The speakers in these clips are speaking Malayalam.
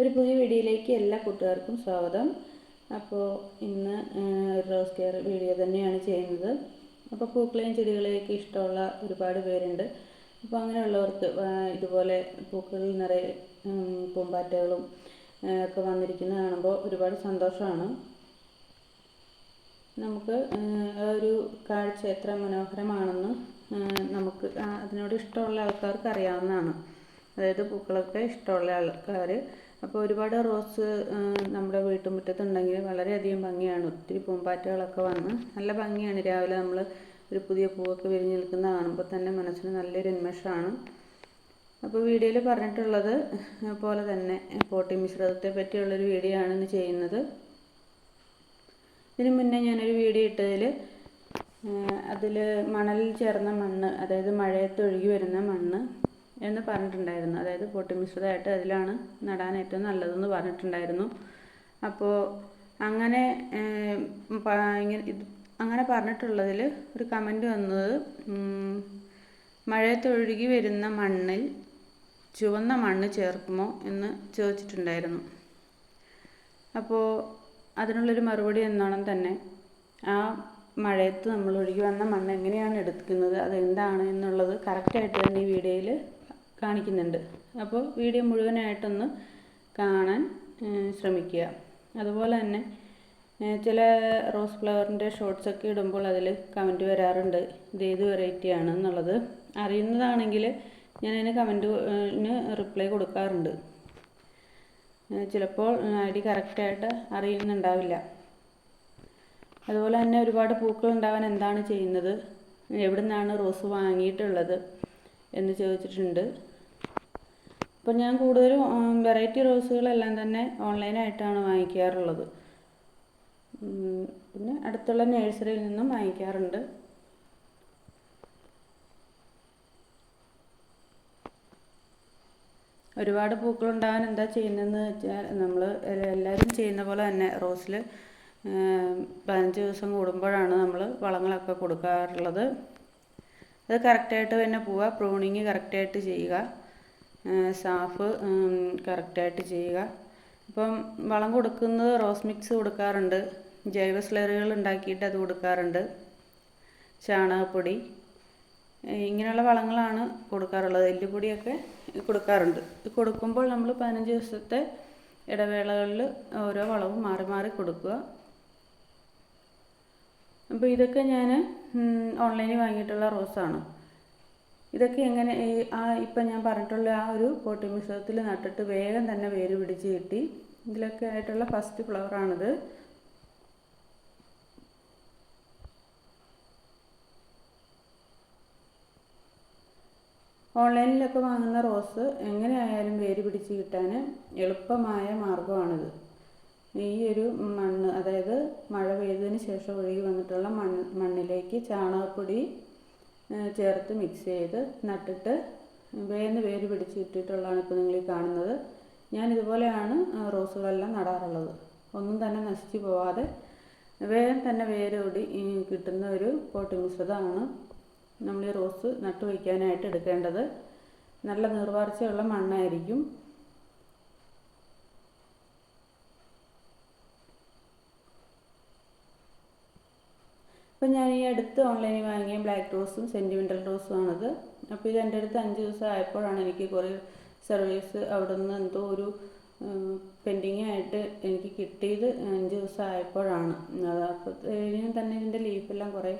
ഒരു പുതിയ വീഡിയോയിലേക്ക് എല്ലാ കൂട്ടുകാർക്കും സ്വാഗതം. അപ്പോൾ ഇന്ന് ഒരു റോസ് കെയർ വീഡിയോ തന്നെയാണ് ചെയ്യുന്നത്. അപ്പോൾ പൂക്കളെയും ചെടികളെയൊക്കെ ഇഷ്ടമുള്ള ഒരുപാട് പേരുണ്ട്. അപ്പോൾ അങ്ങനെയുള്ളവർക്ക് ഇതുപോലെ പൂക്കളിൽ നിറയെ പൂമ്പാറ്റകളും ഒക്കെ വന്നിരിക്കുന്നത് കാണുമ്പോൾ ഒരുപാട് സന്തോഷമാണ്. നമുക്ക് ഒരു കാഴ്ച എത്ര മനോഹരമാണെന്ന് നമുക്ക് അതിനോട് ഇഷ്ടമുള്ള ആൾക്കാർക്ക് അറിയാവുന്നതാണ്. അതായത് പൂക്കളൊക്കെ ഇഷ്ടമുള്ള ആൾക്കാർ അപ്പോൾ ഒരുപാട് റോസ് നമ്മുടെ വീട്ടുമുറ്റത്തുണ്ടെങ്കിൽ വളരെയധികം ഭംഗിയാണ്. ഒത്തിരി പൂമ്പാറ്റകളൊക്കെ വന്ന് നല്ല ഭംഗിയാണ്. രാവിലെ നമ്മൾ ഒരു പുതിയ പൂവൊക്കെ വിരിഞ്ഞ് നിൽക്കുന്ന കാണുമ്പോൾ തന്നെ മനസ്സിന് നല്ലൊരു ഉന്മേഷമാണ്. അപ്പോൾ വീഡിയോയിൽ പറഞ്ഞിട്ടുള്ളത് പോലെ തന്നെ പോട്ടി മിശ്രിതത്തെ പറ്റിയുള്ളൊരു വീഡിയോ ആണ് ഇന്ന് ചെയ്യുന്നത്. ഇതിനു മുന്നേ ഞാനൊരു വീഡിയോ ഇട്ടതിൽ അതിൽ മണലിൽ ചേർന്ന മണ്ണ് അതായത് മഴയത്ത് ഒഴുകി വരുന്ന മണ്ണ് എന്ന് പറഞ്ഞിട്ടുണ്ടായിരുന്നു. അതായത് പൊട്ടി മിശ്രിതമായിട്ട് അതിലാണ് നടാൻ ഏറ്റവും നല്ലതെന്ന് പറഞ്ഞിട്ടുണ്ടായിരുന്നു. അപ്പോൾ അങ്ങനെ ഇങ്ങനെ അങ്ങനെ പറഞ്ഞിട്ടുള്ളതിൽ ഒരു കമന്റ് വന്നത് മഴയത്ത് ഒഴുകി വരുന്ന മണ്ണിൽ ചുവന്ന മണ്ണ് ചേർക്കുമോ എന്ന് ചോദിച്ചിട്ടുണ്ടായിരുന്നു. അപ്പോൾ അതിനുള്ളൊരു മറുപടി എന്നോണം തന്നെ ആ മഴയത്ത് നമ്മൾ ഒഴുകി വന്ന മണ്ണ് എങ്ങനെയാണ് എടുക്കുന്നത് അതെന്താണ് എന്നുള്ളത് കറക്റ്റായിട്ട് തന്നെ ഈ വീഡിയോയിൽ കാണിക്കുന്നുണ്ട്. അപ്പോൾ വീഡിയോ മുഴുവനായിട്ടൊന്ന് കാണാൻ ശ്രമിക്കുക. അതുപോലെ തന്നെ ചില റോസ് ഫ്ലവറിന്റെ ഷോർട്സൊക്കെ ഇടുമ്പോൾ അതിൽ കമന്റ് വരാറുണ്ട്. ഇത് ഏത് വെറൈറ്റി എന്നുള്ളത്. അറിയുന്നതാണെങ്കിൽ ഞാൻ അതിന് കമന്റിന് റിപ്ലൈ കൊടുക്കാറുണ്ട്. ചിലപ്പോൾ ഐ ഡി കറക്റ്റായിട്ട് അറിയുന്നുണ്ടാവില്ല. അതുപോലെ തന്നെ ഒരുപാട് പൂക്കൾ ഉണ്ടാവാൻ എന്താണ് ചെയ്യുന്നത്? എവിടെ നിന്നാണ് റോസ് വാങ്ങിയിട്ടുള്ളത് എന്ന് ചോദിച്ചിട്ടുണ്ട്. അപ്പോൾ ഞാൻ കൂടുതലും വെറൈറ്റി റോസുകളെല്ലാം തന്നെ ഓൺലൈനായിട്ടാണ് വാങ്ങിക്കാറുള്ളത്. പിന്നെ അടുത്തുള്ള നഴ്സറിയിൽ നിന്നും വാങ്ങിക്കാറുണ്ട്. ഒരുപാട് പൂക്കളുണ്ടാകാൻ എന്താ ചെയ്യുന്നതെന്ന് വെച്ചാൽ നമ്മൾ എല്ലാവരും ചെയ്യുന്ന പോലെ തന്നെ റോസിൽ പതിനഞ്ച് ദിവസം കൂടുമ്പോഴാണ് നമ്മൾ വളങ്ങളൊക്കെ കൊടുക്കാറുള്ളത്. അത് കറക്റ്റായിട്ട് തന്നെ പോവുക പ്രൂണിങ് കറക്റ്റായിട്ട് ചെയ്യുക. സാഫ് കറക്റ്റായിട്ട് ചെയ്യുക. അപ്പം വളം കൊടുക്കുന്നത് റോസ് മിക്സ് കൊടുക്കാറുണ്ട്. ജൈവ സ്ലറികൾ ഉണ്ടാക്കിയിട്ട് അത് കൊടുക്കാറുണ്ട്. ചാണകപ്പൊടി ഇങ്ങനെയുള്ള വളങ്ങളാണ് കൊടുക്കാറുള്ളത്. എല്ലുപൊടിയൊക്കെ കൊടുക്കാറുണ്ട്. കൊടുക്കുമ്പോൾ നമ്മൾ പതിനഞ്ച് ദിവസത്തെ ഇടവേളകളിൽ ഓരോ വളവും മാറി മാറി കൊടുക്കുക. അപ്പോൾ ഇതൊക്കെ ഞാൻ ഓൺലൈനിൽ വാങ്ങിയിട്ടുള്ള റോസാണ്. ഇതൊക്കെ എങ്ങനെ ആ ഇപ്പം ഞാൻ പറഞ്ഞിട്ടുള്ള ആ ഒരു പോട്ടി മിശ്രിതത്തിൽ നട്ടിട്ട് വേഗം തന്നെ വേര് പിടിച്ച് കിട്ടി. ഇതിലൊക്കെ ആയിട്ടുള്ള ഫസ്റ്റ് ഫ്ലവറാണിത് ഓൺലൈനിലൊക്കെ വാങ്ങുന്ന റോസ് എങ്ങനെയായാലും വേര് പിടിച്ച് കിട്ടാൻ എളുപ്പമായ മാർഗമാണിത് ഈ ഒരു മണ്ണ് അതായത് മഴ പെയ്തതിന് ശേഷം ഒഴുകി വന്നിട്ടുള്ള മണ്ണ് മണ്ണിലേക്ക് ചാണകപ്പൊടി ചേർത്ത് മിക്സ് ചെയ്ത് നട്ടിട്ട് വേന്ന് വേര് പിടിച്ചിട്ടിട്ടുള്ളതാണ് ഇപ്പോൾ നിങ്ങൾ ഈ കാണുന്നത്. ഞാൻ ഇതുപോലെയാണ് റോസുകളെല്ലാം നടാറുള്ളത്. ഒന്നും തന്നെ നശിച്ചു പോവാതെ വേഗം തന്നെ വേരോടി കിട്ടുന്ന ഒരു പോട്ടി മിശ്രിതമാണ് നമ്മൾ ഈ റോസ് നട്ടു വയ്ക്കാനായിട്ട് എടുക്കേണ്ടത്. നല്ല നീർവാർച്ചയുള്ള മണ്ണായിരിക്കും. അപ്പോൾ ഞാൻ ഈ അടുത്ത് ഓൺലൈനിൽ വാങ്ങിയ ബ്ലാക്ക് റോസും സെന്റിമെന്റൽ റോസും ആണത്. അപ്പോൾ ഇത് എന്റെ അടുത്ത് അഞ്ച് ദിവസം ആയപ്പോഴാണ് എനിക്ക് കുറേ സർവീസ് അവിടെ നിന്ന് എന്തോ ഒരു പെൻഡിങ് ആയിട്ട് എനിക്ക് കിട്ടിയത് അഞ്ച് ദിവസം ആയപ്പോഴാണ്. ഞാൻ തന്നെ ഇതിന്റെ ലീഫെല്ലാം കുറേ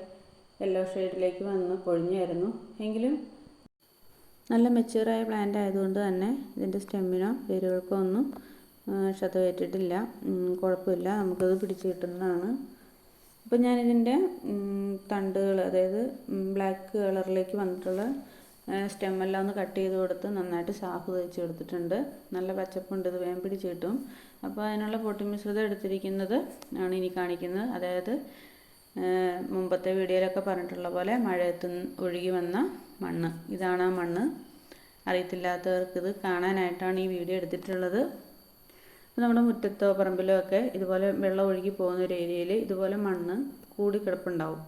യെല്ലോ ഷെയ്ഡിലേക്ക് വന്ന് പൊഴിഞ്ഞായിരുന്നു. എങ്കിലും നല്ല മെച്യൂറായ പ്ലാന്റ് ആയതുകൊണ്ട് തന്നെ ഇതിന്റെ സ്റ്റെമ്മിനോ വേരുകൾക്കോ ഒന്നും ക്ഷതമേറ്റിട്ടില്ല. കുഴപ്പമില്ല. നമുക്കത് പിടിച്ച് കിട്ടുന്നതാണ്. അപ്പോൾ ഞാനിതിന്റെ തണ്ടുകൾ അതായത് ബ്ലാക്ക് കളറിലേക്ക് വന്നിട്ടുള്ള സ്റ്റെമ്മെല്ലാം ഒന്ന് കട്ട് ചെയ്ത് കൊടുത്ത് നന്നായിട്ട് സാഫ് തേച്ച് കൊടുത്തിട്ടുണ്ട് നല്ല പച്ചപ്പുണ്ട് ഇത് വേം പിടിച്ച് കിട്ടും. അപ്പോൾ അതിനുള്ള പൊട്ടി മിശ്രിതം എടുത്തിരിക്കുന്നത് ആണ് ഇനി കാണിക്കുന്നത്. അതായത് മുമ്പത്തെ വീഡിയോയിലൊക്കെ പറഞ്ഞിട്ടുള്ള പോലെ മഴയത്ത് ഒഴുകി വന്ന മണ്ണ്. ഇതാണ് ആ മണ്ണ്. അറിയത്തില്ലാത്തവർക്ക് ഇത് കാണാനായിട്ടാണ് ഈ വീഡിയോ എടുത്തിട്ടുള്ളത്. നമ്മുടെ മുറ്റത്തോ പറമ്പിലോ ഒക്കെ ഇതുപോലെ വെള്ളം ഒഴുകി പോകുന്ന ഒരു ഏരിയയിൽ ഇതുപോലെ മണ്ണ് കൂടി കിടപ്പുണ്ടാവും.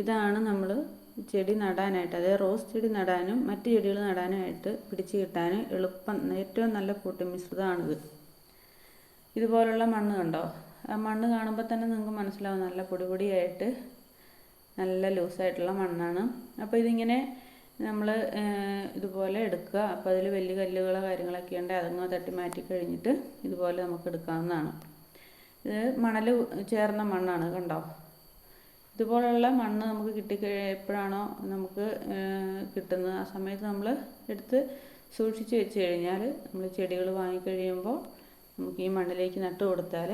ഇതാണ് നമ്മൾ ചെടി നടാനായിട്ട് അതായത് റോസ് ചെടി നടാനും മറ്റ് ചെടികൾ നടാനായിട്ട് പിടിച്ചു കിട്ടാനും എളുപ്പം ഏറ്റവും നല്ല കൂട്ടി മിശ്രിതമാണിത്. ഇതുപോലുള്ള മണ്ണ് കണ്ടോ? ആ മണ്ണ് കാണുമ്പോൾ തന്നെ നിങ്ങൾക്ക് മനസ്സിലാവും നല്ല പൊടിപൊടിയായിട്ട് നല്ല ലൂസായിട്ടുള്ള മണ്ണാണ്. അപ്പോൾ ഇതിങ്ങനെ നമ്മൾ ഇതുപോലെ എടുക്കുക. അപ്പോൾ അതിൽ വലിയ കല്ലുകളോ കാര്യങ്ങളൊക്കെ ഉണ്ട് അതങ്ങ് തട്ടി മാറ്റി കഴിഞ്ഞിട്ട് ഇതുപോലെ നമുക്ക് എടുക്കാവുന്നതാണ്. ഇത് മണൽ ചേർന്ന മണ്ണാണ് കണ്ടോ? ഇതുപോലുള്ള മണ്ണ് നമുക്ക് കിട്ടിക്കഴിഞ്ഞ എപ്പോഴാണോ നമുക്ക് കിട്ടുന്നത്. ആ സമയത്ത് നമ്മൾ എടുത്ത് സൂക്ഷിച്ച് വെച്ച് കഴിഞ്ഞാൽ നമ്മൾ ചെടികൾ വാങ്ങിക്കഴിയുമ്പോൾ നമുക്ക് ഈ മണ്ണിലേക്ക് നട്ട് കൊടുത്താൽ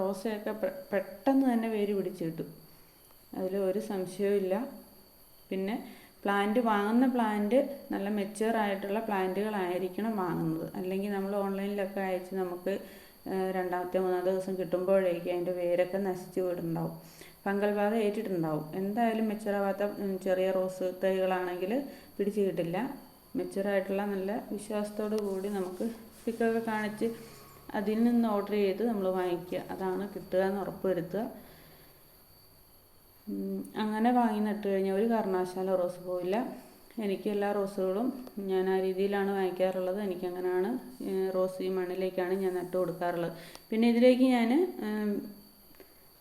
റോസയൊക്കെ പെട്ടെന്ന് തന്നെ വേര് പിടിച്ച് കിട്ടും. അതിൽ ഒരു സംശയവും ഇല്ല പിന്നെ പ്ലാന്റ് വാങ്ങുന്ന പ്ലാന്റ് നല്ല മെച്ചുവർ ആയിട്ടുള്ള പ്ലാന്റുകളായിരിക്കണം വാങ്ങുന്നത്. അല്ലെങ്കിൽ നമ്മൾ ഓൺലൈനിലൊക്കെ അയച്ച് നമുക്ക് രണ്ടാമത്തെ മൂന്നാമത്തെ ദിവസം കിട്ടുമ്പോഴേക്കും അതിന്റെ വേരൊക്കെ നശിച്ചു പോയിട്ടുണ്ടാവും. ഫംഗൽ ബാധ ഏറ്റിട്ടുണ്ടാവും. എന്തായാലും മെച്ചുറാവാത്ത ചെറിയ റോസ് തൈകളാണെങ്കിൽ പിടിച്ചു കിട്ടില്ല. മെച്ചുറായിട്ടുള്ള നല്ല വിശ്വാസത്തോടു കൂടി നമുക്ക് പിക്കൊക്കെ കാണിച്ച് അതിൽ നിന്ന് ഓർഡർ ചെയ്ത് നമ്മൾ വാങ്ങിക്കുക. അതാണ് കിട്ടുക എന്ന് ഉറപ്പ് വരുത്തുക. അങ്ങനെ വാങ്ങി നട്ട് കഴിഞ്ഞാൽ ഒരു കാരണവശാലും റോസ് പോവില്ല എനിക്ക് എല്ലാ റോസുകളും ഞാൻ ആ രീതിയിലാണ് വാങ്ങിക്കാറുള്ളത്. എനിക്കങ്ങനെയാണ് റോസ് ഈ മണ്ണിലേക്കാണ് ഞാൻ നട്ട് കൊടുക്കാറുള്ളത്. പിന്നെ ഇതിലേക്ക് ഞാൻ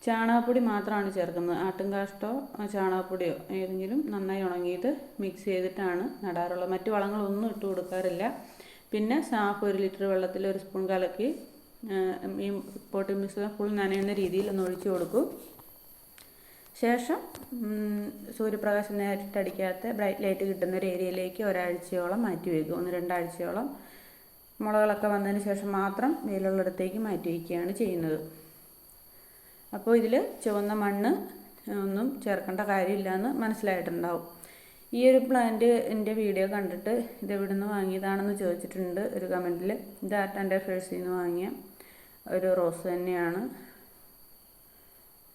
ചാണകപ്പൊടി മാത്രമാണ് ചേർക്കുന്നത്. ആട്ടുംകാഷ്ടോ ചാണകപ്പൊടിയോ ഏതെങ്കിലും നന്നായി ഉണങ്ങിയിട്ട് മിക്സ് ചെയ്തിട്ടാണ് നടാറുള്ളത്. മറ്റു വളങ്ങളൊന്നും ഇട്ട് കൊടുക്കാറില്ല. പിന്നെ സാഫ് ഒരു ലിറ്റർ വെള്ളത്തിൽ ഒരു സ്പൂൺ കലക്കി ഈ പോട്ടി ഫുൾ നനയുന്ന രീതിയിൽ ഒന്ന് ഒഴിച്ചു കൊടുക്കും. ശേഷം സൂര്യപ്രകാശം നേരിട്ടടിക്കാത്ത ബ്രൈറ്റ് ലൈറ്റ് കിട്ടുന്ന ഒരു ഏരിയയിലേക്ക് ഒരാഴ്ചയോളം മാറ്റി വയ്ക്കും. ഒന്ന് രണ്ടാഴ്ചയോളം മുളകളൊക്കെ വന്നതിന് ശേഷം മാത്രം വെയിലുള്ളിടത്തേക്ക് മാറ്റി വയ്ക്കുകയാണ് ചെയ്യുന്നത്. അപ്പോൾ ഇതിൽ ചുവന്ന മണ്ണ് ഒന്നും ചേർക്കേണ്ട കാര്യമില്ല എന്ന് മനസ്സിലായിട്ടുണ്ടാവും. ഈ ഒരു പ്ലാന്റ് എന്റെ വീഡിയോ കണ്ടിട്ട് ഇത് എവിടെ നിന്ന് വാങ്ങിയതാണെന്ന് ചോദിച്ചിട്ടുണ്ട് ഒരു കമന്റിൽ ഇത് ആർട്ട് ആൻഡ് അഫേഴ്സിൽ നിന്ന് വാങ്ങിയ ഒരു റോസ് തന്നെയാണ്.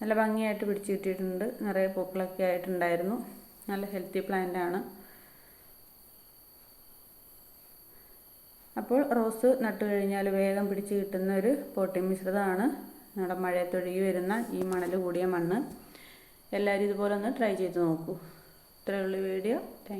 നല്ല ഭംഗിയായിട്ട് പിടിച്ചു കിട്ടിയിട്ടുണ്ട്. നിറയെ പൂക്കളൊക്കെ ആയിട്ടുണ്ടായിരുന്നു. നല്ല ഹെൽത്തി പ്ലാന്റ് ആണ്. അപ്പോൾ റോസ് നട്ടു കഴിഞ്ഞാൽ വേഗം പിടിച്ച് കിട്ടുന്ന ഒരു പോട്ടി മിശ്രിതമാണ്. നമ്മുടെ മഴയത്തൊഴുകി വരുന്ന ഈ മണൽ കൂടിയ മണ്ണ്. എല്ലാവരും ഇതുപോലെ ഒന്ന് ട്രൈ ചെയ്ത് നോക്കൂ. ഇത്രയുള്ള വീഡിയോ. താങ്ക്